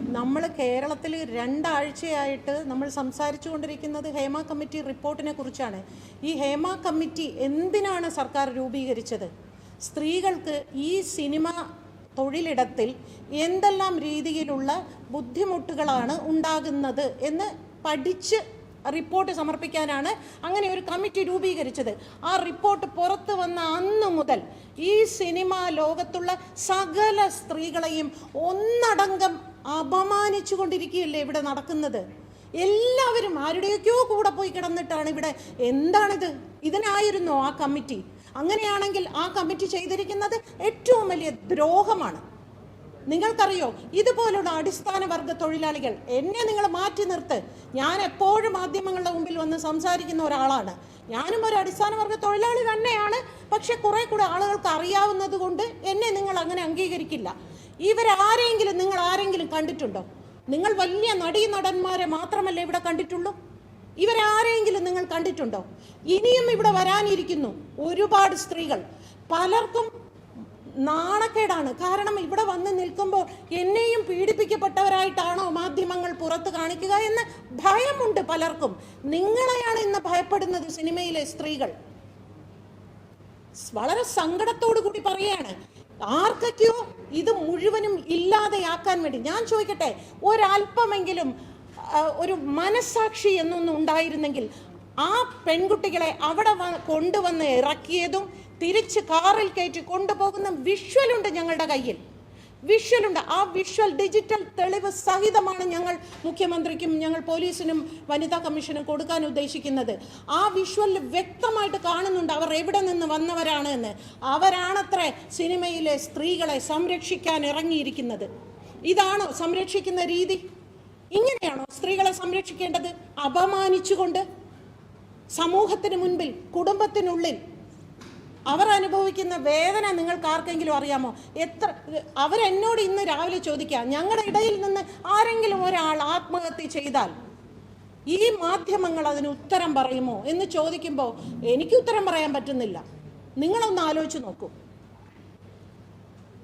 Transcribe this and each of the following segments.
നമ്മൾ കേരളത്തിൽ രണ്ടാഴ്ചയായിട്ട് നമ്മൾ സംസാരിച്ചു കൊണ്ടിരിക്കുന്നത് ഹേമ കമ്മിറ്റി റിപ്പോർട്ടിനെ കുറിച്ചാണ്. ഈ ഹേമ കമ്മിറ്റി എന്തിനാണ് സർക്കാർ രൂപീകരിച്ചത്? സ്ത്രീകൾക്ക് ഈ സിനിമ തൊഴിലിടത്തിൽ എന്തെല്ലാം രീതിയിലുള്ള ബുദ്ധിമുട്ടുകളാണ് ഉണ്ടാകുന്നത് എന്ന് പഠിച്ച് റിപ്പോർട്ട് സമർപ്പിക്കാനാണ് അങ്ങനെ ഒരു കമ്മിറ്റി രൂപീകരിച്ചത്. ആ റിപ്പോർട്ട് പുറത്തു വന്ന അന്ന് മുതൽ ഈ സിനിമ ലോകത്തുള്ള സകല സ്ത്രീകളെയും ഒന്നടങ്കം അപമാനിച്ചു കൊണ്ടിരിക്കുകയല്ലേ ഇവിടെ നടക്കുന്നത്? എല്ലാവരും ആരുടെയൊക്കെയോ കൂടെ പോയി കിടന്നിട്ടാണ് ഇവിടെ. എന്താണിത്? ഇതിനായിരുന്നോ ആ കമ്മിറ്റി. അങ്ങനെയാണെങ്കിൽ ആ കമ്മിറ്റി ചെയ്തിരിക്കുന്നത് ഏറ്റവും വലിയ ദ്രോഹമാണ്. നിങ്ങൾക്കറിയോ ഇതുപോലുള്ള അടിസ്ഥാന വർഗ തൊഴിലാളികൾ എന്നെ നിങ്ങൾ മാറ്റി നിർത്ത്. ഞാൻ എപ്പോഴും മാധ്യമങ്ങളുടെ മുമ്പിൽ വന്ന് സംസാരിക്കുന്ന ഒരാളാണ്. ഞാനും ഒരു അടിസ്ഥാന വർഗ തൊഴിലാളി തന്നെയാണ്. പക്ഷെ കുറെ കൂടെ ആളുകൾക്ക് അറിയാവുന്നത് കൊണ്ട് എന്നെ നിങ്ങൾ അങ്ങനെ അംഗീകരിക്കില്ല. ഇവരാരെങ്കിലും നിങ്ങൾ ആരെങ്കിലും കണ്ടിട്ടുണ്ടോ? നിങ്ങൾ വലിയ നടീ നടന്മാരെ മാത്രമല്ലേ ഇവിടെ കണ്ടിട്ടുള്ളൂ? ഇവരാരെങ്കിലും നിങ്ങൾ കണ്ടിട്ടുണ്ടോ? ഇനിയും ഇവിടെ വരാനിരിക്കുന്നു ഒരുപാട് സ്ത്രീകൾ. പലർക്കും നാണക്കേടാണ്. കാരണം ഇവിടെ വന്ന് നിൽക്കുമ്പോൾ എന്നെയും പീഡിപ്പിക്കപ്പെട്ടവരായിട്ടാണോ മാധ്യമങ്ങൾ പുറത്ത് കാണിക്കുക എന്ന് ഭയമുണ്ട് പലർക്കും. നിങ്ങളെയാണ് ഇന്ന് ഭയപ്പെടുന്നത് സിനിമയിലെ സ്ത്രീകൾ. വളരെ സങ്കടത്തോടു കൂടി പറയുകയാണ് ആർക്കൊക്കെയോ ഇത് മുഴുവനും ഇല്ലാതെയാക്കാൻ വേണ്ടി. ഞാൻ ചോദിക്കട്ടെ ഒരല്പമെങ്കിലും ഒരു മനസാക്ഷി എന്നൊന്നും ഉണ്ടായിരുന്നെങ്കിൽ ആ പെൺകുട്ടികളെ അവിടെ കൊണ്ടുവന്ന് ഇറക്കിയതും തിരിച്ച് കാറിൽ കയറ്റി കൊണ്ടുപോകുന്ന വിഷ്വലുണ്ട് ഞങ്ങളുടെ കയ്യിൽ. വിഷ്വലുണ്ട് ആ വിഷ്വൽ ഡിജിറ്റൽ തെളിവ് സഹിതമാണ് ഞങ്ങൾ മുഖ്യമന്ത്രിക്കും ഞങ്ങൾ പോലീസിനും വനിതാ കമ്മീഷനും കൊടുക്കാൻ ഉദ്ദേശിക്കുന്നത്. ആ വിഷ്വലിൽ വ്യക്തമായിട്ട് കാണുന്നുണ്ട്. അവർ എവിടെ നിന്ന് വന്നവരാണ് എന്ന്. അവരാണത്രേ സിനിമയിലെ സ്ത്രീകളെ സംരക്ഷിക്കാൻ ഇറങ്ങിയിരിക്കുന്നത്. ഇതാണോ സംരക്ഷിക്കുന്ന രീതി? ഇങ്ങനെയാണോ സ്ത്രീകളെ സംരക്ഷിക്കേണ്ടത്? അപമാനിച്ചുകൊണ്ട്? സമൂഹത്തിന് മുൻപിൽ കുടുംബത്തിനുള്ളിൽ അവർ അനുഭവിക്കുന്ന വേദന നിങ്ങൾക്ക് ആർക്കെങ്കിലും അറിയാമോ? എത്ര അവരെന്നോട് ഇന്ന് രാവിലെ ചോദിക്കാം ഞങ്ങളുടെ ഇടയിൽ നിന്ന് ആരെങ്കിലും ഒരാൾ ആത്മഹത്യ ചെയ്താൽ ഈ മാധ്യമങ്ങൾ അതിന് ഉത്തരം പറയുമോ എന്ന് ചോദിക്കുമ്പോൾ എനിക്ക് ഉത്തരം പറയാൻ പറ്റുന്നില്ല. നിങ്ങളൊന്ന് ആലോചിച്ച് നോക്കൂ.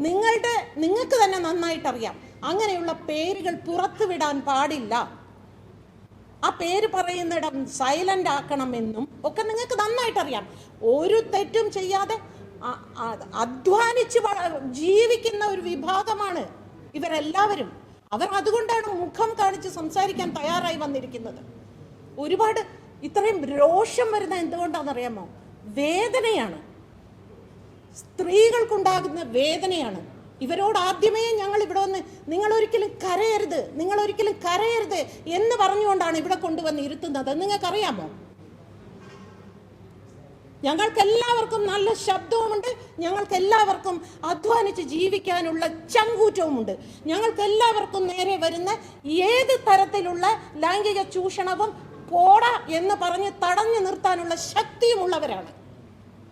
നിങ്ങളുടെ നിങ്ങൾക്ക് തന്നെ നന്നായിട്ടറിയാം. അങ്ങനെയുള്ള പേരുകൾ പുറത്തുവിടാൻ പാടില്ല. ആ പേര് പറയുന്നിടം സൈലന്റ് ആക്കണമെന്നും ഒക്കെ നിങ്ങൾക്ക് നന്നായിട്ടറിയാം. ഒരു തെറ്റും ചെയ്യാതെ അധ്വാനിച്ച് ജീവിക്കുന്ന ഒരു വിഭാഗമാണ് ഇവരെല്ലാവരും. അവർ അതുകൊണ്ടാണ് മുഖം കാണിച്ച് സംസാരിക്കാൻ തയ്യാറായി വന്നിരിക്കുന്നത്. ഒരുപാട് ഇത്രയും രോഷം വരുന്ന എന്തുകൊണ്ടാണെന്നറിയാമോ? വേദനയാണ്. സ്ത്രീകൾക്കുണ്ടാകുന്ന വേദനയാണ്. ഇവരോട് ആദ്യമേ ഞങ്ങൾ ഇവിടെ വന്ന് നിങ്ങൾ ഒരിക്കലും കരയരുത് നിങ്ങൾ ഒരിക്കലും കരയരുത് എന്ന് പറഞ്ഞുകൊണ്ടാണ് ഇവിടെ കൊണ്ടുവന്ന് ഇരുത്തുന്നത്. നിങ്ങൾക്കറിയാമോ? ഞങ്ങൾക്ക് എല്ലാവർക്കും നല്ല ശബ്ദവുമുണ്ട്. ഞങ്ങൾക്ക് എല്ലാവർക്കും അധ്വാനിച്ച് ജീവിക്കാനുള്ള ചങ്കൂറ്റവുമുണ്ട്. ഞങ്ങൾക്ക് എല്ലാവർക്കും നേരെ വരുന്ന ഏത് തരത്തിലുള്ള ലൈംഗിക ചൂഷണവും പോടാ എന്ന് പറഞ്ഞ് തടഞ്ഞു നിർത്താനുള്ള ശക്തിയുമുള്ളവരാണ്.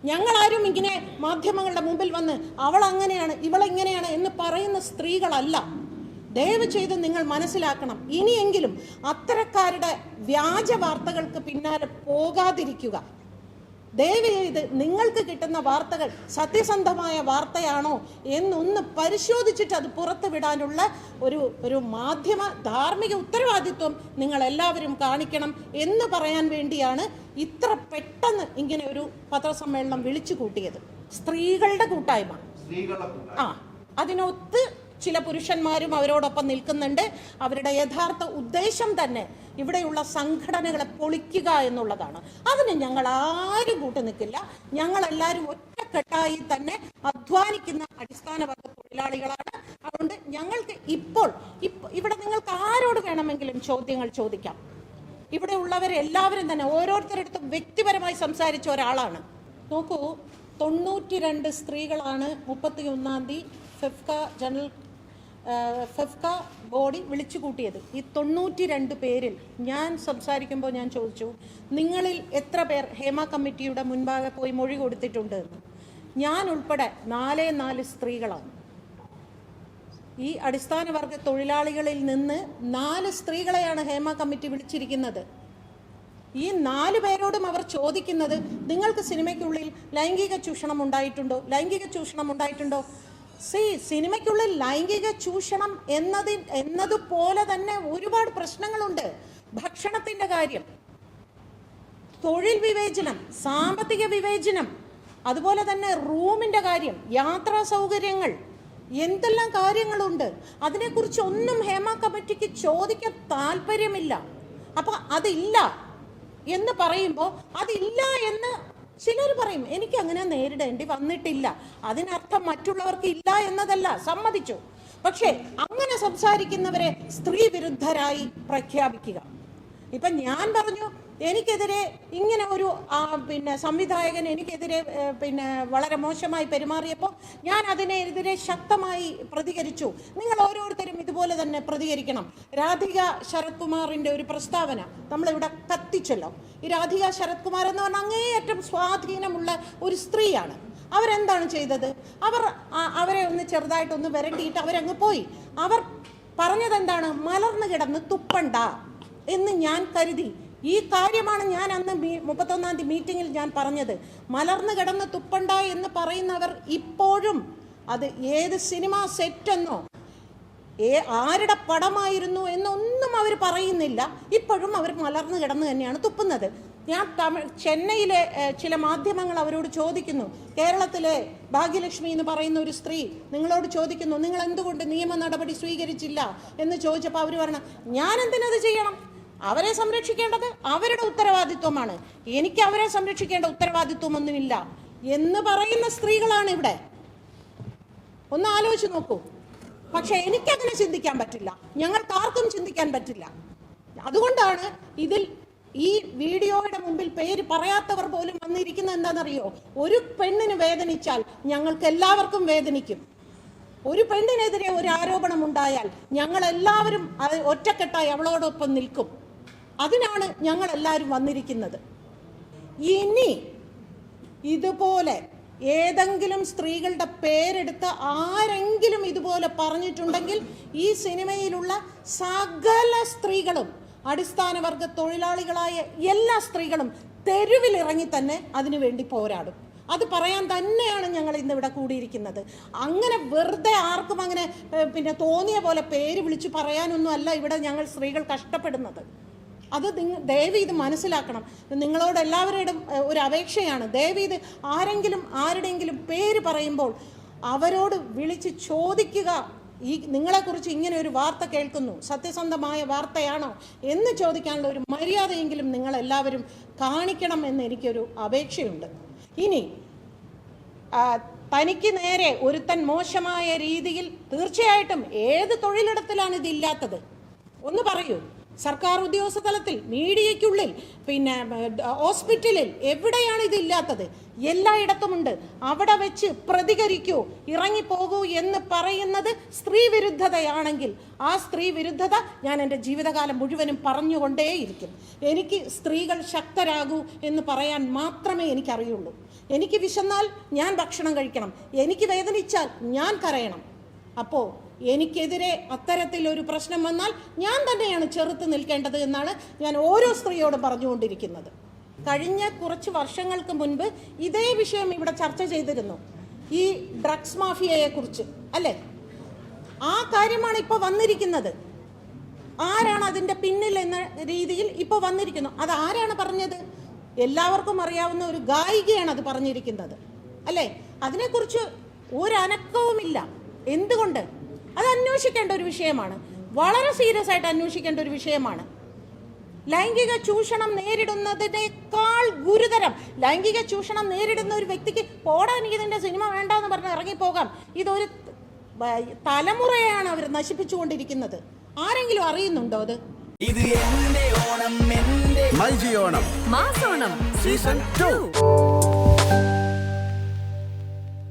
ഞങ്ങളാരും ഇങ്ങനെ മാധ്യമങ്ങളുടെ മുമ്പിൽ വന്ന് അവൾ അങ്ങനെയാണ് ഇവളെങ്ങനെയാണ് എന്ന് പറയുന്ന സ്ത്രീകളല്ല. ദയവ് ചെയ്ത് നിങ്ങൾ മനസ്സിലാക്കണം. ഇനിയെങ്കിലും അത്തരക്കാരുടെ വ്യാജ വാർത്തകൾക്ക് പിന്നാലെ പോകാതിരിക്കുക. ദയവ് ചെയ്ത് നിങ്ങൾക്ക് കിട്ടുന്ന വാർത്തകൾ സത്യസന്ധമായ വാർത്തയാണോ എന്നൊന്ന് പരിശോധിച്ചിട്ട് അത് പുറത്തുവിടാനുള്ള ഒരു ഒരു മാധ്യമ ധാർമ്മിക ഉത്തരവാദിത്വം നിങ്ങൾ എല്ലാവരും കാണിക്കണം എന്ന് പറയാൻ വേണ്ടിയാണ് ഇത്ര പെട്ടെന്ന് ഇങ്ങനെ ഒരു പത്രസമ്മേളനം വിളിച്ചു കൂട്ടിയത് സ്ത്രീകളുടെ കൂട്ടായ്മ. ആ അതിനൊത്ത് ചില പുരുഷന്മാരും അവരോടൊപ്പം നിൽക്കുന്നുണ്ട്. അവരുടെ യഥാർത്ഥ ഉദ്ദേശം തന്നെ ഇവിടെയുള്ള സംഘടനകളെ പൊളിക്കുക എന്നുള്ളതാണ്. അതിന് ഞങ്ങൾ ആരും കൂട്ടു നിൽക്കില്ല. ഞങ്ങളെല്ലാവരും ഒറ്റക്കെട്ടായി തന്നെ അധ്വാനിക്കുന്ന അടിസ്ഥാന വർഗ തൊഴിലാളികളാണ്. അതുകൊണ്ട് ഞങ്ങൾക്ക് ഇപ്പോൾ ഇപ്പ- ഇവിടെ നിങ്ങൾക്ക് ആരോട് വേണമെങ്കിലും ചോദ്യങ്ങൾ ചോദിക്കാം. ഇവിടെ ഉള്ളവരെല്ലാവരും തന്നെ ഓരോരുത്തരടുത്തും വ്യക്തിപരമായി സംസാരിച്ച ഒരാളാണ്. നോക്കൂ തൊണ്ണൂറ്റി രണ്ട് സ്ത്രീകളാണ് മുപ്പത്തി ഒന്നാം തീയതി ഫെഫ്ക ജനറൽ ഫെഫ്ക ബോഡി വിളിച്ചു കൂട്ടിയത്. ഈ തൊണ്ണൂറ്റി രണ്ട് പേരിൽ ഞാൻ സംസാരിക്കുമ്പോൾ ഞാൻ ചോദിച്ചു നിങ്ങളിൽ എത്ര പേർ ഹേമ കമ്മിറ്റിയുടെ മുൻപാകെ പോയി മൊഴി കൊടുത്തിട്ടുണ്ട്? എന്ന് ഞാൻ ഉൾപ്പെടെ നാലേ നാല് സ്ത്രീകളാണ്. ഈ അടിസ്ഥാന വർഗ തൊഴിലാളികളിൽ നിന്ന് നാല് സ്ത്രീകളെയാണ് ഹേമ കമ്മിറ്റി വിളിച്ചിരിക്കുന്നത്. ഈ നാല് പേരോടും അവർ ചോദിക്കുന്നത് നിങ്ങൾക്ക് സിനിമയ്ക്കുള്ളിൽ ലൈംഗിക ചൂഷണം ഉണ്ടായിട്ടുണ്ടോ? ലൈംഗിക ചൂഷണം ഉണ്ടായിട്ടുണ്ടോ? സി സിനിമയ്ക്കുള്ളിൽ ലൈംഗിക ചൂഷണം എന്നതി എന്നതുപോലെ തന്നെ ഒരുപാട് പ്രശ്നങ്ങളുണ്ട്. ഭക്ഷണത്തിന്റെ കാര്യം തൊഴിൽ വിവേചനം സാമ്പത്തിക വിവേചനം അതുപോലെ തന്നെ റൂമിന്റെ കാര്യം യാത്രാ സൗകര്യങ്ങൾ എന്തെല്ലാം കാര്യങ്ങളുണ്ട്. അതിനെക്കുറിച്ച് ഒന്നും ഹേമ കമ്മിറ്റിക്ക് ചോദിക്കാൻ താല്പര്യമില്ല. അപ്പം അതില്ല എന്ന് പറയുമ്പോൾ അതില്ല എന്ന് ചിലർ പറയും എനിക്ക് അങ്ങനെ നേരിടേണ്ടി വന്നിട്ടില്ല. അതിനർത്ഥം മറ്റുള്ളവർക്ക് ഇല്ല എന്നതല്ല. സമ്മതിച്ചു. പക്ഷേ അങ്ങനെ സംസാരിക്കുന്നവരെ സ്ത്രീ വിരുദ്ധരായി പ്രഖ്യാപിക്കുക. ഇപ്പം ഞാൻ പറഞ്ഞു എനിക്കെതിരെ ഇങ്ങനെ ഒരു പിന്നെ സംവിധായകൻ എനിക്കെതിരെ പിന്നെ വളരെ മോശമായി പെരുമാറിയപ്പോൾ ഞാൻ അതിനെതിരെ ശക്തമായി പ്രതികരിച്ചു. നിങ്ങൾ ഓരോരുത്തരും ഇതുപോലെ തന്നെ പ്രതികരിക്കണം. രാധിക ശരത് കുമാറിന്റെ ഒരു പ്രസ്താവന നമ്മളിവിടെ കത്തിച്ചല്ലോ. ഈ രാധിക ശരത് കുമാർ എന്ന് പറഞ്ഞാൽ അങ്ങേയറ്റം സ്വാധീനമുള്ള ഒരു സ്ത്രീയാണ്. അവരെന്താണ് ചെയ്തത്? അവർ അവരെ ഒന്ന് ചെറുതായിട്ടൊന്ന് വരണ്ടിയിട്ട് അവരങ്ങ് പോയി. അവർ പറഞ്ഞതെന്താണ്? മലർന്നു കിടന്ന് തുപ്പണ്ട. എന്ന് ഞാൻ കരുതി. ഈ കാര്യമാണ് ഞാൻ അന്ന് മുപ്പത്തൊന്നാം തീയതി മീറ്റിങ്ങിൽ ഞാൻ പറഞ്ഞത്. മലർന്നു കിടന്ന് തുപ്പണ്ട എന്ന് പറയുന്നവർ ഇപ്പോഴും അത് ഏത് സിനിമ സെറ്റെന്നോ ഏ ആരുടെ പടമായിരുന്നു എന്നൊന്നും അവർ പറയുന്നില്ല. ഇപ്പോഴും അവർ മലർന്നു കിടന്ന് തന്നെയാണ് തുപ്പുന്നത്. ഞാൻ തമിഴ് ചെന്നൈയിലെ ചില മാധ്യമങ്ങൾ അവരോട് ചോദിക്കുന്നു. കേരളത്തിലെ ഭാഗ്യലക്ഷ്മി എന്ന് പറയുന്ന ഒരു സ്ത്രീ നിങ്ങളോട് ചോദിക്കുന്നു നിങ്ങൾ എന്തുകൊണ്ട് നിയമ നടപടി സ്വീകരിച്ചില്ല? എന്ന് ചോദിച്ചപ്പോൾ അവർ പറഞ്ഞു ഞാൻ എന്തിനത് ചെയ്യണം? അവരെ സംരക്ഷിക്കേണ്ടത് അവരുടെ ഉത്തരവാദിത്വമാണ്. എനിക്ക് അവരെ സംരക്ഷിക്കേണ്ട ഉത്തരവാദിത്വമൊന്നുമില്ല എന്ന് പറയുന്ന സ്ത്രീകളാണ് ഇവിടെ. ഒന്ന് ആലോചിച്ച് നോക്കൂ. പക്ഷെ എനിക്കങ്ങനെ ചിന്തിക്കാൻ പറ്റില്ല. ഞങ്ങൾക്ക് ആർക്കും ചിന്തിക്കാൻ പറ്റില്ല. അതുകൊണ്ടാണ് ഇതിൽ ഈ വീഡിയോയുടെ മുമ്പിൽ പേര് പറയാത്തവർ പോലും വന്നിരിക്കുന്നത് എന്താണെന്നറിയോ? ഒരു പെണ്ണിന് വേദനിച്ചാൽ ഞങ്ങൾക്ക് എല്ലാവർക്കും വേദനിക്കും. ഒരു പെണ്ണിനെതിരെ ഒരു ആരോപണം ഉണ്ടായാൽ ഞങ്ങൾ എല്ലാവരും ഒറ്റക്കെട്ടായി അവളോടൊപ്പം നിൽക്കും. അതിനാണ് ഞങ്ങൾ എല്ലാവരും വന്നിരിക്കുന്നത്. ഇനി ഇതുപോലെ ഏതെങ്കിലും സ്ത്രീകളുടെ പേരെടുത്ത് ആരെങ്കിലും ഇതുപോലെ പറഞ്ഞിട്ടുണ്ടെങ്കിൽ ഈ സിനിമയിലുള്ള സകല സ്ത്രീകളും അടിസ്ഥാന വർഗ തൊഴിലാളികളായ എല്ലാ സ്ത്രീകളും തെരുവിലിറങ്ങി തന്നെ അതിനുവേണ്ടി പോരാടും. അത് പറയാൻ തന്നെയാണ് ഞങ്ങൾ ഇന്ന് ഇവിടെ കൂടിയിരിക്കുന്നത്. അങ്ങനെ വെറുതെ ആർക്കും അങ്ങനെ പിന്നെ തോന്നിയ പോലെ പേര് വിളിച്ചു പറയാനൊന്നും അല്ല ഇവിടെ ഞങ്ങൾ സ്ത്രീകൾ കഷ്ടപ്പെടുന്നത്. അത് നിങ്ങൾ ദയവ് ഇത് മനസ്സിലാക്കണം നിങ്ങളോട് എല്ലാവരുടെയും ഒരു അപേക്ഷയാണ്. ദയവ് ഇത് ആരെങ്കിലും ആരുടെയെങ്കിലും പേര് പറയുമ്പോൾ അവരോട് വിളിച്ച് ചോദിക്കുക. ഈ നിങ്ങളെക്കുറിച്ച് ഇങ്ങനെ ഒരു വാർത്ത കേൾക്കുന്നു. സത്യസന്ധമായ വാർത്തയാണോ എന്ന് ചോദിക്കാനുള്ള ഒരു മര്യാദയെങ്കിലും നിങ്ങൾ എല്ലാവരും കാണിക്കണം എന്ന് എനിക്കൊരു അപേക്ഷയുണ്ട്. ഇനി തനിക്ക് നേരെ ഒരുത്തൻ മോശമായ രീതിയിൽ തീർച്ചയായിട്ടും ഏത് തൊഴിലിടത്തിലാണ് ഇതില്ലാത്തത്? ഒന്ന് പറയൂ. സർക്കാർ ഉദ്യോഗസ്ഥ തലത്തിൽ മീഡിയയ്ക്കുള്ളിൽ പിന്നെ ഹോസ്പിറ്റലിൽ എവിടെയാണ് ഇതില്ലാത്തത് എല്ലായിടത്തുമുണ്ട്. അവിടെ വെച്ച് പ്രതികരിക്കൂ ഇറങ്ങിപ്പോകൂ എന്ന് പറയുന്നത് സ്ത്രീ വിരുദ്ധതയാണെങ്കിൽ ആ സ്ത്രീ വിരുദ്ധത ഞാൻ എന്റെ ജീവിതകാലം മുഴുവനും പറഞ്ഞുകൊണ്ടേയിരിക്കും. എനിക്ക് സ്ത്രീകൾ ശക്തരാകൂ എന്ന് പറയാൻ മാത്രമേ എനിക്കറിയുള്ളൂ. എനിക്ക് വിശന്നാൽ ഞാൻ ഭക്ഷണം കഴിക്കണം. എനിക്ക് വേദനിച്ചാൽ ഞാൻ കരയണം. അപ്പോൾ എനിക്കെതിരെ അത്തരത്തിലൊരു പ്രശ്നം വന്നാൽ ഞാൻ തന്നെയാണ് ചെറുത്ത് നിൽക്കേണ്ടത് എന്നാണ് ഞാൻ ഓരോ സ്ത്രീയോടും പറഞ്ഞുകൊണ്ടിരിക്കുന്നത്. കഴിഞ്ഞ കുറച്ച് വർഷങ്ങൾക്ക് മുൻപ് ഇതേ വിഷയം ഇവിടെ ചർച്ച ചെയ്തിരുന്നു. ഈ ഡ്രഗ്സ് മാഫിയയെക്കുറിച്ച് അല്ലേ? ആ കാര്യമാണ് ഇപ്പോൾ വന്നിരിക്കുന്നത്. ആരാണ് അതിന്റെ പിന്നിൽ എന്ന രീതിയിൽ ഇപ്പോൾ വന്നിരിക്കുന്നു. അത് ആരാണ് പറഞ്ഞത്? എല്ലാവർക്കും അറിയാവുന്ന ഒരു ഗായികയാണ് അത് പറഞ്ഞിരിക്കുന്നത്. അല്ലേ? അതിനെക്കുറിച്ച് ഒരു അനക്കവുമില്ല എന്തുകൊണ്ട്? അത് അന്വേഷിക്കേണ്ട ഒരു വിഷയമാണ്. വളരെ സീരിയസ് ആയിട്ട് അന്വേഷിക്കേണ്ട ഒരു വിഷയമാണ്. ലൈംഗിക ചൂഷണം നേരിടുന്നതിനേക്കാൾ ഗുരുതരം. ലൈംഗിക ചൂഷണം നേരിടുന്ന ഒരു വ്യക്തിക്ക് പോടാൻ എനിക്ക് ഇതിന്റെ സിനിമ വേണ്ടെന്ന് പറഞ്ഞ് ഇറങ്ങിപ്പോകാം. ഇതൊരു തലമുറയാണ് അവർ നശിപ്പിച്ചുകൊണ്ടിരിക്കുന്നത്. ആരെങ്കിലും അറിയുന്നുണ്ടോ അത്? ഇത് എന്റെ ഓണം എന്റെ മൈജി ഓണം. മാസോണം. Season two.